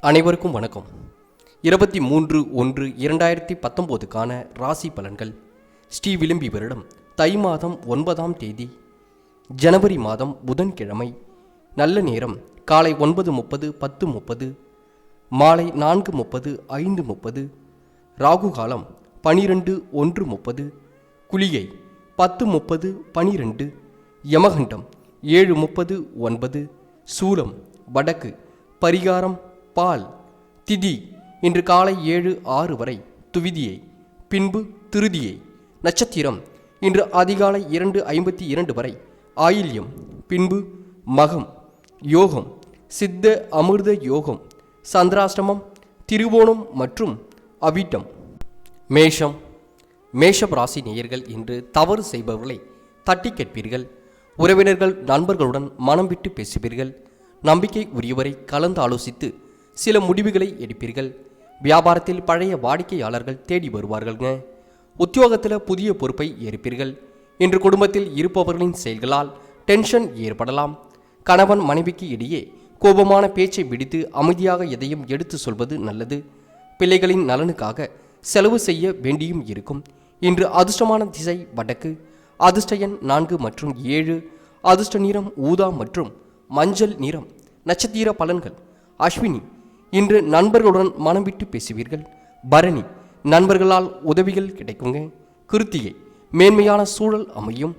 அனைவருக்கும் வணக்கம். இருபத்தி மூன்று ஒன்று இரண்டாயிரத்தி பத்தொம்போதுக்கான ராசி பலன்கள். ஸ்ரீ விளிம்பி வருடம் தை மாதம் ஒன்பதாம் தேதி. ஜனவரி மாதம் புதன்கிழமை. நல்ல நேரம் காலை ஒன்பது முப்பது பத்து முப்பது. மாலை நான்கு முப்பது ஐந்து முப்பது. ராகு காலம் பனிரெண்டு ஒன்று முப்பது. குளியை பத்து முப்பது பனிரெண்டு. யமகண்டம் ஏழு முப்பது ஒன்பது. சூலம் வடக்கு பரிகாரம் பால் திதி இன்று காலை ஏழு ஆறு வரை துவிதியை பின்பு திருதியை. நட்சத்திரம் இன்று அதிகாலை இரண்டு ஐம்பத்தி இரண்டு வரை ஆயில்யம் பின்பு மகம் யோகம் சித்த அமிர்த யோகம் சந்திராஷ்டமம் திருவோணம் மற்றும் அவிட்டம். மேஷம் மேஷம் ராசி நேயர்கள் இன்று தவறு செய்பவர்களை தட்டி கேட்பீர்கள். உறவினர்கள் நண்பர்களுடன் மனம் விட்டு பேசுவீர்கள். நம்பிக்கை உரியவரை கலந்து ஆலோசித்து சில முடிவுகளை எடுப்பீர்கள். வியாபாரத்தில் பழைய வாடிக்கையாளர்கள் தேடி வருவார்கள்ங்க. உத்தியோகத்தில் புதிய பொறுப்பை ஏற்பீர்கள். இன்று குடும்பத்தில் இருப்பவர்களின் செயல்களால் டென்ஷன் ஏற்படலாம். கணவன் மனைவிக்கு இடையே கோபமான பேச்சை விடுத்து அமைதியாக எதையும் எடுத்து சொல்வது நல்லது. பிள்ளைகளின் நலனுக்காக செலவு செய்ய வேண்டியும் இருக்கும். இன்று அதிர்ஷ்டமான திசை வடக்கு அதிர்ஷ்ட எண் நான்கு மற்றும் ஏழு அதிர்ஷ்ட நிறம் ஊதா மற்றும் மஞ்சள் நிறம் நட்சத்திர பலன்கள். அஸ்வினி இன்று நண்பர்களுடன் மனம் விட்டு பேசுவீர்கள். பரணி நண்பர்களால் உதவிகள் கிடைக்குங்க. கிருத்திகை மேன்மையான சூழல் அமையும்.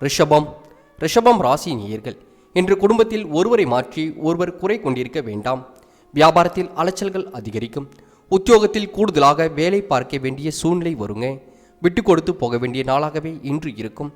ரிஷபம் ரிஷபம் ராசி நேயர்கள் இன்று குடும்பத்தில் ஒருவரை மாற்றி ஒருவர் குறை கொண்டிருக்க வேண்டாம். வியாபாரத்தில் அலைச்சல்கள் அதிகரிக்கும். உத்தியோகத்தில் கூடுதலாக வேலை பார்க்க வேண்டிய சூழ்நிலை வருங்க. விட்டு கொடுத்து போக வேண்டிய நாளாகவே இன்று இருக்கும்.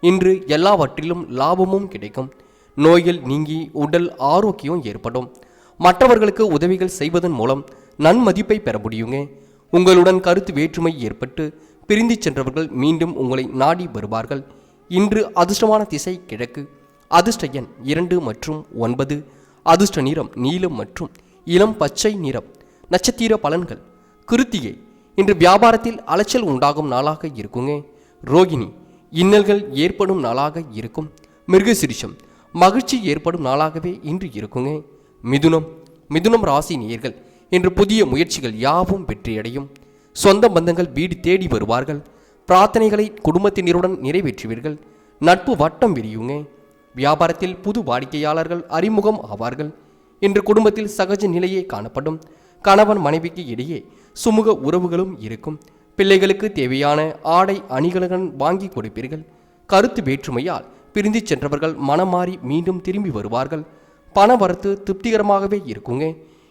இன்று எல்லாவற்றிலும் லாபமும் கிடைக்கும். நோய்கள் நீங்கி உடல் ஆரோக்கியம் ஏற்படும். மற்றவர்களுக்கு உதவிகள் செய்வதன் மூலம் நன்மதிப்பை பெற முடியுங்க உங்களுடன் கருத்து வேற்றுமை ஏற்பட்டு பிரிந்து சென்றவர்கள் மீண்டும் உங்களை நாடி வருவார்கள். இன்று அதிர்ஷ்டமான திசை கிழக்கு. அதிர்ஷ்ட எண் இரண்டு மற்றும் ஒன்பது. அதிர்ஷ்ட நிறம் நீலம் மற்றும் இளம் பச்சை நிறம். நட்சத்திர பலன்கள். கிருத்திகை. இன்று வியாபாரத்தில் அலைச்சல் உண்டாகும் நாளாக இருக்குங்க ரோகிணி. இன்னல்கள் ஏற்படும் நாளாக இருக்கும். மிருகசிரிஷம். மகிழ்ச்சி ஏற்படும் நாளாகவே இன்று இருக்குங்க மிதுனம் மிதுனம் ராசி நேயர்கள் இன்று புதிய முயற்சிகள் யாவும் வெற்றியடையும். சொந்த பந்தங்கள் வீடு தேடி வருவார்கள். பிரார்த்தனைகளை குடும்பத்தினருடன் நிறைவேற்றுவீர்கள். நட்பு வட்டம் விரியுங்க. வியாபாரத்தில் புது வாடிக்கையாளர்கள் அறிமுகம் ஆவார்கள். இன்று குடும்பத்தில் சகஜ நிலையே காணப்படும். கணவன் மனைவிக்கு இடையே சுமூக உறவுகளும் இருக்கும். பிள்ளைகளுக்கு தேவையான ஆடை அணிகளுடன் வாங்கி கொடுப்பீர்கள். கருத்து வேற்றுமையால் பிரிந்து சென்றவர்கள் மனம் மாறி மீண்டும் திரும்பி வருவார்கள். பண வரத்து திருப்திகரமாகவே இருக்குங்க.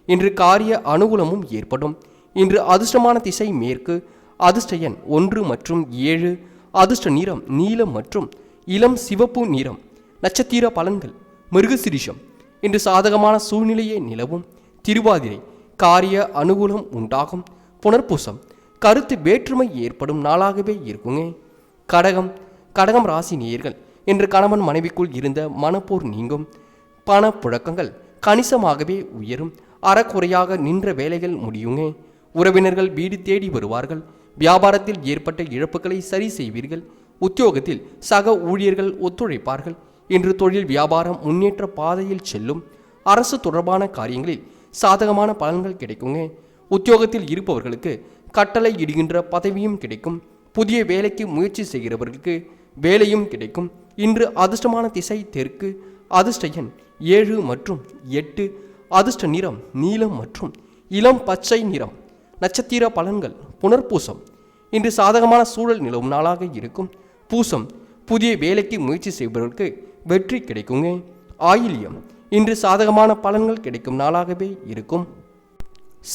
இன்று காரிய அனுகூலமும் ஏற்படும். இன்று அதிர்ஷ்டமான திசை மேற்கு. அதிர்ஷ்ட எண் ஒன்று மற்றும் ஏழு. அதிர்ஷ்ட நிறம் நீலம் மற்றும் இளம் சிவப்பு நிறம். நட்சத்திர பலன்கள் மிருகசிரிஷம். இன்று சாதகமான சூழ்நிலையே நிலவும். திருவாதிரை காரிய அனுகூலம் உண்டாகும். புனர்பூசம் கருத்து வேற்றுமை ஏற்படும் நாளாகவே இருக்குங்க. கடகம் கடகம் ராசி நேயர்கள். இன்று கணவன் மனைவிக்குள் இருந்த மனப்போர் நீங்கும். பணப்புழக்கங்கள் கணிசமாகவே உயரும். அறக்குறையாக நின்ற வேலைகள் முடியுங்க உறவினர்கள் வீடு தேடி வருவார்கள். வியாபாரத்தில் ஏற்பட்ட இழப்புகளை சரி செய்வீர்கள். உத்தியோகத்தில் சக ஊழியர்கள் ஒத்துழைப்பார்கள். இன்று தொழில் வியாபாரம் முன்னேற்ற பாதையில் செல்லும். அரசு தொடர்பான காரியங்களில் சாதகமான பலன்கள் கிடைக்குங்க உத்தியோகத்தில் இருப்பவர்களுக்கு கட்டளை இடுகின்ற பதவியும் கிடைக்கும். புதிய வேலைக்கு முயற்சி செய்கிறவர்களுக்கு வேலையும் கிடைக்கும். இன்று அதிர்ஷ்டமான திசை தெற்கு அதிர்ஷ்ட எண் ஏழு மற்றும் எட்டு அதிர்ஷ்ட நிறம் நீலம் மற்றும் இளம் பச்சை நிறம். நட்சத்திர பலன்கள் புனர்பூசம். இன்று சாதகமான சூழல் நிலவும் நாளாக இருக்கும். பூசம் புதிய வேலைக்கு முயற்சி செய்பவர்களுக்கு வெற்றி கிடைக்குங்க. ஆயில்யம் இன்று சாதகமான பலன்கள் கிடைக்கும் நாளாகவே இருக்கும்.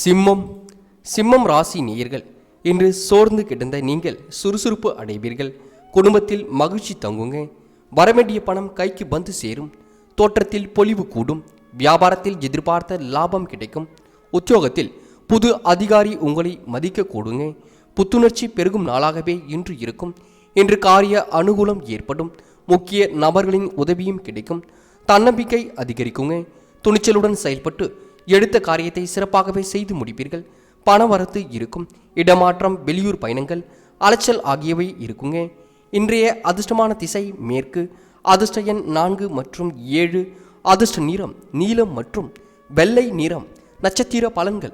சிம்மம் சிம்மம் ராசி நேயர்கள் இன்று சோர்ந்து கிடந்த நீங்கள் சுறுசுறுப்பு அடைவீர்கள். குடும்பத்தில் மகிழ்ச்சி தங்குங்க. வரவேண்டிய பணம் கைக்கு வந்து சேரும். தோற்றத்தில் பொலிவு கூடும். வியாபாரத்தில் எதிர்பார்த்த லாபம் கிடைக்கும். உத்தியோகத்தில் புது அதிகாரி உங்களை மதிக்க கூடுங்க. புத்துணர்ச்சி பெருகும் நாளாகவே இன்று இருக்கும். இன்று காரிய அனுகூலம் ஏற்படும். முக்கிய நபர்களின் உதவியும் கிடைக்கும். தன்னம்பிக்கை அதிகரிக்குங்க. துணிச்சலுடன் செயல்பட்டு எடுத்த காரியத்தை சிறப்பாகவே செய்து முடிப்பீர்கள். பணவரத்து இருக்கும். இடமாற்றம் வெளியூர் பயணங்கள் அலைச்சல் ஆகியவை இருக்குங்க. இன்றைய அதிர்ஷ்டமான திசை மேற்கு. அதிர்ஷ்ட எண் நான்கு மற்றும் ஏழு. அதிர்ஷ்ட நிறம் நீலம் மற்றும் வெள்ளை நிறம். நட்சத்திர பலன்கள்.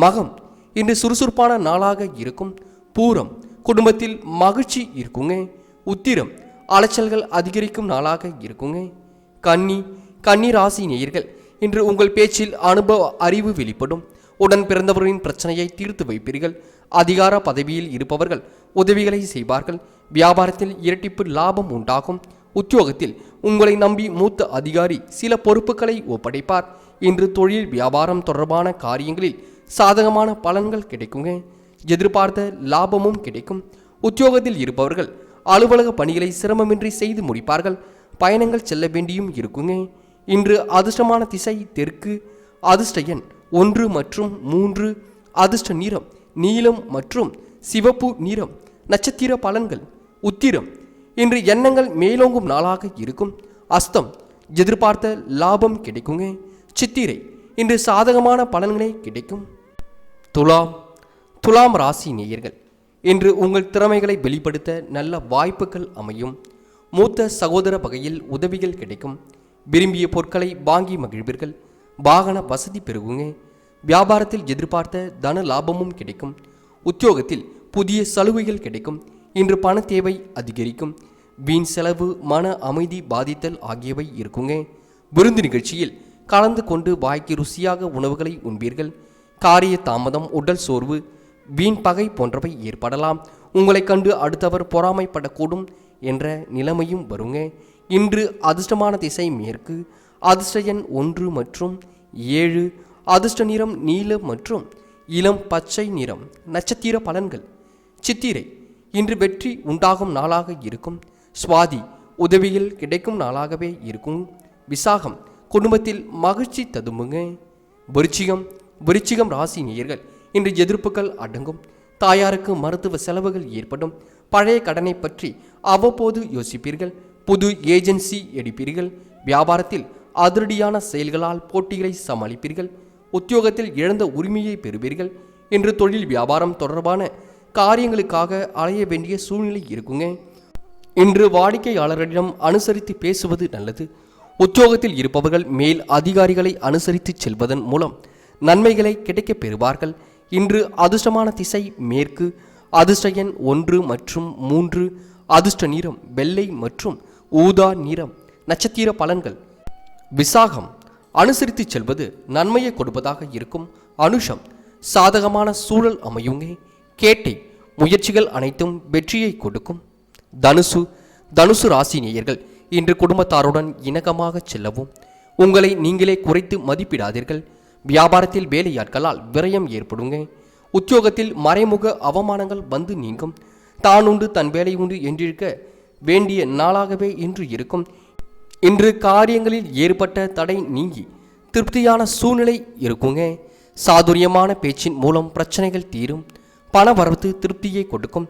மகம். இன்று சுறுசுறுப்பான நாளாக இருக்கும். பூரம். குடும்பத்தில் மகிழ்ச்சி இருக்குங்க. உத்திரம். அலைச்சல்கள் அதிகரிக்கும் நாளாக இருக்குங்க. கன்னி. கன்னி ராசி நேயர்கள் இன்று உங்கள் பேச்சில் அனுபவ அறிவு வெளிப்படும். உடன் பிறந்தவர்களின் பிரச்சனையை தீர்த்து வைப்பீர்கள். அதிகார பதவியில் இருப்பவர்கள் உதவிகளை செய்வார்கள். வியாபாரத்தில் இரட்டிப்பு லாபம் உண்டாகும். உத்தியோகத்தில் உங்களை நம்பி மூத்த அதிகாரி சில பொறுப்புகளை ஒப்படைப்பார். இன்று தொழில் வியாபாரம் தொடர்பான காரியங்களில் சாதகமான பலன்கள் கிடைக்குங்க. எதிர்பார்த்த லாபமும் கிடைக்கும். உத்தியோகத்தில் இருப்பவர்கள் அலுவலக பணிகளை சிரமமின்றி செய்து முடிப்பார்கள். பயணங்கள் செல்ல வேண்டியும் இருக்குங்க. இன்று அதிர்ஷ்டமான திசை தெற்கு. அதிர்ஷ்ட எண் ஒன்று மற்றும் மூன்று. அதிர்ஷ்ட நிறம் நீலம் மற்றும் சிவப்பு நிறம். நட்சத்திர பலன்கள் உத்திரம். இன்று எண்ணங்கள் மேலோங்கும் நாளாக இருக்கும். அஸ்தம் எதிர்பார்த்த லாபம் கிடைக்குங்க சித்திரை இன்று சாதகமான பலன்களே கிடைக்கும். துலாம் துலாம் ராசி நேயர்கள் இன்று உங்கள் திறமைகளை வெளிப்படுத்த நல்ல வாய்ப்புகள் அமையும். மூத்த சகோதர வகையில் உதவிகள் கிடைக்கும். விரும்பிய பொருட்களை வாங்கி மகிழ்வீர்கள். வாகன வசதி பெருகுங்க வியாபாரத்தில் எதிர்பார்த்த தன லாபமும் கிடைக்கும். உத்தியோகத்தில் புதிய சலுகைகள் கிடைக்கும். இன்று பண தேவை அதிகரிக்கும். வீண் செலவு மன அமைதி பாதித்தல் ஆகியவை இருக்குங்க. விருந்து நிகழ்ச்சியில் கலந்து கொண்டு வாய்க்கு ருசியாக உணவுகளை உண்பீர்கள். காரிய தாமதம் உடல் சோர்வு வீண் பகை போன்றவை ஏற்படலாம். உங்களைக் கண்டு அடுத்தவர் பொறாமைப்படக்கூடும் என்ற நிலைமையும் வருங்க. இன்று அதிர்ஷ்டமான திசை மேற்கு அதிர்ஷ்ட எண் ஒன்று மற்றும் ஏழு அதிர்ஷ்ட நிறம் நீலம் மற்றும் இளம் பச்சை நிறம் நட்சத்திர பலன்கள். சித்திரை இன்று வெற்றி உண்டாகும் நாளாக இருக்கும். சுவாதி உதவியில் கிடைக்கும் நாளாகவே இருக்கும். விசாகம் குடும்பத்தில் மகிழ்ச்சி ததும்புங்க. விருச்சிகம் விருச்சிகம் ராசி நேயர்கள் இன்று எதிர்ப்புகள் அடங்கும். தாயாருக்கு மருத்துவ செலவுகள் ஏற்படும். பழைய கடனை பற்றி அவ்வப்போது யோசிப்பீர்கள். புது ஏஜென்சி எடுப்பீர்கள். வியாபாரத்தில் அதிரடியான செயல்களால் போட்டிகளை சமாளிப்பீர்கள். உத்தியோகத்தில் இழந்த உரிமையை பெறுவீர்கள். இன்று தொழில் வியாபாரம் தொடர்பான காரியங்களுக்காக அலைய வேண்டிய சூழ்நிலை இருக்குங்க. இன்று வாடிக்கையாளர்களிடம் அனுசரித்து பேசுவது நல்லது. உத்தியோகத்தில் இருப்பவர்கள் மேல் அதிகாரிகளை அனுசரித்து செல்வதன் மூலம் நன்மைகளை கிடைக்கப் பெறுவார்கள். இன்று அதிர்ஷ்டமான திசை மேற்கு அதிர்ஷ்ட எண் ஒன்று மற்றும் மூன்று அதிர்ஷ்ட நிறம் வெள்ளை மற்றும் ஊதா நிறம் நட்சத்திர பலன்கள். விசாகம் அனுசரித்து செல்வது நன்மையை கொடுப்பதாக இருக்கும். அனுஷம் சாதகமான சூழல் அமையுங்க. கேட்டை முயற்சிகள் அனைத்தும் வெற்றியை கொடுக்கும். தனுசு தனுசு ராசி நேயர்கள் இன்று குடும்பத்தாருடன் இணக்கமாக செல்லவும். உங்களை நீங்களே குறைத்து மதிப்பிடாதீர்கள். வியாபாரத்தில் வேலையாட்களால் விரயம் ஏற்படுங்க. உத்தியோகத்தில் மறைமுக அவமானங்கள் வந்து நீங்கும். தான் உண்டு தன் வேலை உண்டு என்றிருக்க வேண்டிய நாளாகவே இன்று இருக்கும். இன்று காரியங்களில் ஏற்பட்ட தடை நீங்கி திருப்தியான சூழ்நிலை இருக்குங்க. சாதுரியமான பேச்சின் மூலம் பிரச்சனைகள் தீரும். பண வரவு திருப்தியை கொடுக்கும்.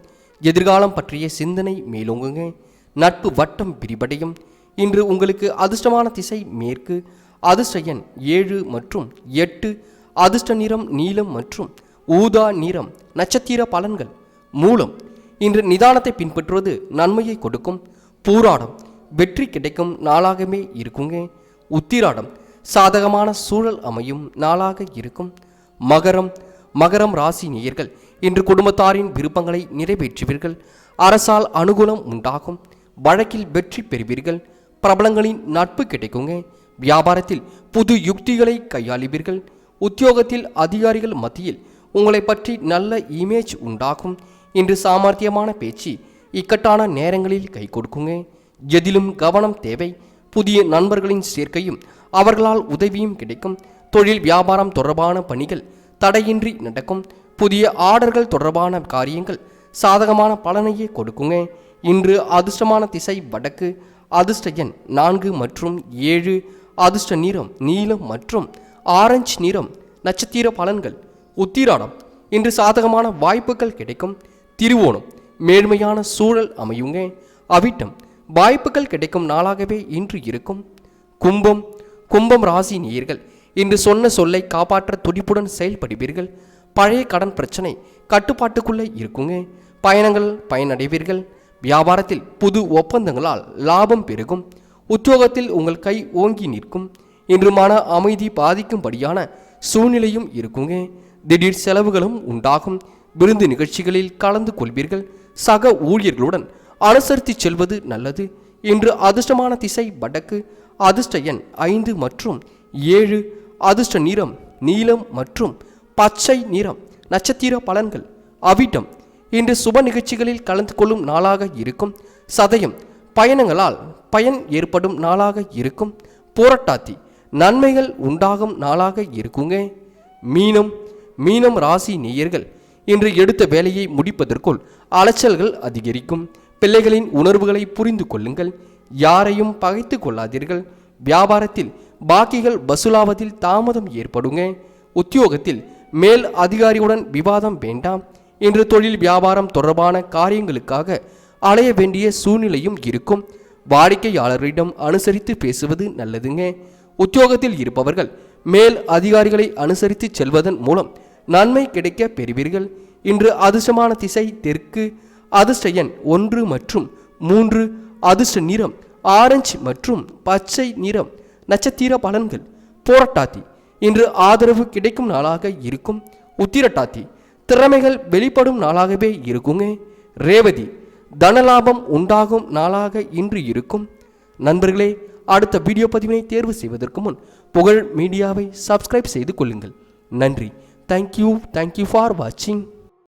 எதிர்காலம் பற்றிய சிந்தனை மேலோங்குங்க. நட்பு வட்டம் விரிவடையும். இன்று உங்களுக்கு அதிர்ஷ்டமான திசை மேற்கு. அதிர்ஷ்ட எண் ஏழு மற்றும் எட்டு. அதிர்ஷ்ட நிறம் நீலம் மற்றும் ஊதா நிறம் நட்சத்திர பலன்கள் மூலம். இன்று நிதானத்தை பின்பற்றுவது நன்மையை கொடுக்கும். பூராடம் வெற்றி கிடைக்கும் நாளாகவே இருக்குங்க. உத்திராடம் சாதகமான சூழல் அமையும் நாளாக இருக்கும். மகரம் மகரம் ராசி நேயர்கள் இன்று குடும்பத்தாரின் விருப்பங்களை நிறைவேற்றுவீர்கள். அரசால் அனுகூலம் உண்டாகும். வழக்கில் வெற்றி பெறுவீர்கள். பிரபலங்களின் நட்பு கிடைக்குங்க. வியாபாரத்தில் புது யுக்திகளை கையாளுவீர்கள். உத்தியோகத்தில் அதிகாரிகள் மத்தியில் உங்களை பற்றி நல்ல இமேஜ் உண்டாகும். இன்று சாமர்த்தியமான பேச்சு இக்கட்டான நேரங்களில் கை கொடுக்குங்க. எதிலும் கவனம் தேவை. புதிய நண்பர்களின் சேர்க்கையும் அவர்களால் உதவியும் கிடைக்கும். தொழில் வியாபாரம் தொடர்பான பணிகள் தடையின்றி நடக்கும். புதிய ஆர்டர்கள் தொடர்பான காரியங்கள் சாதகமான பலனையே கொடுக்குங்க. இன்று அதிர்ஷ்டமான திசை வடக்கு அதிர்ஷ்ட எண் நான்கு மற்றும் ஏழு அதிர்ஷ்ட நிறம் நீலம் மற்றும் ஆரஞ்சு நிறம் நட்சத்திர பலன்கள் உத்திராடம். இன்று சாதகமான வாய்ப்புகள் கிடைக்கும். திருவோணம் மேன்மையான சூழல் அமையுங்க. அவிட்டம் வாய்ப்புகள் கிடைக்கும் நாளாகவே இன்று இருக்கும். கும்பம் கும்பம் ராசி நேயர்கள் இன்று சொன்ன சொல்லை காப்பாற்ற துடிப்புடன் செயல்படுவீர்கள். பழைய கடன் பிரச்சனை கட்டுப்பாட்டுக்குள்ளே இருக்குங்க. பயணங்கள் பயனடைவீர்கள். வியாபாரத்தில் புது ஒப்பந்தங்களால் லாபம் பெருகும். உத்தியோகத்தில் உங்கள் கை ஓங்கி நிற்கும். இன்றுமான அமைதி பாதிக்கும்படியான சூழ்நிலையும் இருக்குங்க. திடீர் செலவுகளும் உண்டாகும். விருந்து நிகழ்ச்சிகளில் கலந்து கொள்வீர்கள். சக ஊழியர்களுடன் அனுசரித்து செல்வது நல்லது. இன்று அதிர்ஷ்டமான திசை வடக்கு அதிர்ஷ்ட எண் ஐந்து மற்றும் ஏழு. அதிர்ஷ்ட நிறம் நீலம் மற்றும் பச்சை நிறம் நட்சத்திர பலன்கள் அவிட்டம். இன்று சுப நிகழ்ச்சிகளில் கலந்து கொள்ளும் நாளாக இருக்கும். சதயம் பயணங்களால் பயன் ஏற்படும் நாளாக இருக்கும். போராட்டாத்தி நன்மைகள் உண்டாகும் நாளாக இருக்குங்க. மீனம் மீனம் ராசி நேயர்கள் இன்று எடுத்த வேலையை முடிப்பதற்குள் அலைச்சல்கள் அதிகரிக்கும். பிள்ளைகளின் உணர்வுகளை புரிந்து கொள்ளுங்கள். யாரையும் பகைத்து கொள்ளாதீர்கள். வியாபாரத்தில் பாக்கிகள் வசூலாவதில் தாமதம் ஏற்படுங்க. உத்தியோகத்தில் மேல் அதிகாரியுடன் விவாதம் வேண்டாம் என்று தொழில் வியாபாரம் தொடர்பான காரியங்களுக்காக அலைய வேண்டிய சூழ்நிலையும் இருக்கும். வாடிக்கையாளர்களிடம் அனுசரித்து பேசுவது நல்லதுங்க. உத்தியோகத்தில் இருப்பவர்கள் மேல் அதிகாரிகளை அனுசரித்து செல்வதன் மூலம் நன்மை கிடைக்க பெறுவீர்கள். இன்று அதிர்ஷ்டமான திசை தெற்கு அதிர்ஷ்ட எண் ஒன்று மற்றும் மூன்று அதிர்ஷ்ட நிறம் ஆரஞ்சு மற்றும் பச்சை நிறம் நட்சத்திர பலன்கள். போராட்டாத்தி இன்று ஆதரவு கிடைக்கும் நாளாக இருக்கும். உத்திரட்டாத்தி திறமைகள் வெளிப்படும் நாளாகவே இருக்குங்க. ரேவதி தனலாபம் உண்டாகும் நாளாக இன்று இருக்கும். நண்பர்களே அடுத்த வீடியோ பதிவினை தேர்வு செய்வதற்கு முன் புகழ் மீடியாவை சப்ஸ்கிரைப் செய்து கொள்ளுங்கள். நன்றி. தேங்க்யூ தேங்க்யூ ஃபார் வாட்சிங்